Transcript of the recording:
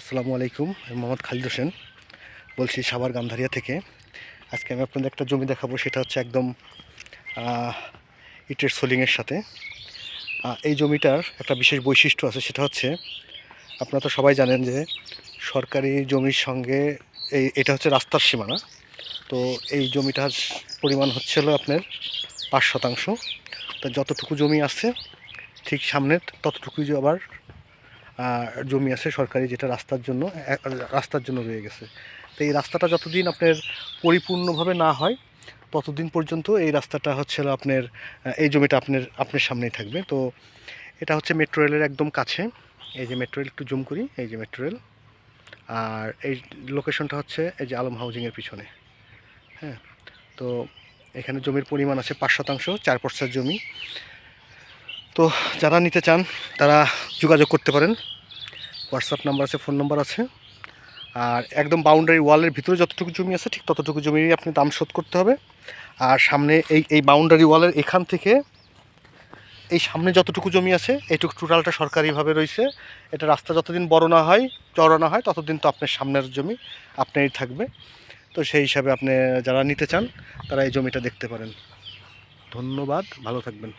আসসালামু আলাইকুম, আমি মোহাম্মদ খালিদ হোসেন, বলছি সাভার গান্ধারিয়া থেকে। আজকে আমি আপনাদের একটা জমি দেখাবো, সেটা হচ্ছে একদম ইটের সোলিংয়ের সাথে। এই জমিটার একটা বিশেষ বৈশিষ্ট্য আছে, সেটা হচ্ছে, আপনারা তো সবাই জানেন যে সরকারি জমির সঙ্গে এই, এটা হচ্ছে রাস্তার সীমানা। তো এই জমিটার পরিমাণ হচ্ছে হলো আপনার পাঁচ শতাংশ। তো যতটুকু জমি আছে, ঠিক সামনে ততটুকুই আবার জমি আছে সরকারি, যেটা রাস্তার জন্য রাস্তার জন্য রয়ে গেছে। তো এই রাস্তাটা যতদিন আপনার পরিপূর্ণভাবে না হয়, ততদিন পর্যন্ত এই রাস্তাটা হচ্ছে আপনার এই জমিটা আপনার আপনার সামনেই থাকবে। তো এটা হচ্ছে মেট্রো রেলের একদম কাছে। এই যে মেট্রো রেল একটু জুম করি। এই যে মেট্রো রেল আর এই লোকেশনটা হচ্ছে এই যে আলম হাউজিংয়ের পিছনে। হ্যাঁ তো এখানে জমির পরিমাণ আছে পাঁচ শতাংশ, চার পর্সার জমি। তো যারা নিতে চান, তারা যোগাযোগ করতে পারেন। হোয়াটসঅ্যাপ নাম্বার আছে, ফোন নাম্বার আছে। আর একদম বাউন্ডারি ওয়ালের ভিতরে যতটুকু জমি আছে, ঠিক ততটুকু জমিরই আপনি দাম শোধ করতে হবে। আর সামনে এই এই বাউন্ডারি ওয়ালের এখান থেকে এই সামনে যতটুকু জমি আছে, এইটুকু টোটালটা সরকারিভাবে রয়েছে। এটা রাস্তা যতদিন বড় না হয় চড়া না হয়, ততদিন তো আপনার সামনের জমি আপনারই থাকবে। তো সেই হিসাবে আপনি যারা নিতে চান, তারা এই জমিটা দেখতে পারেন। ধন্যবাদ, ভালো থাকবেন।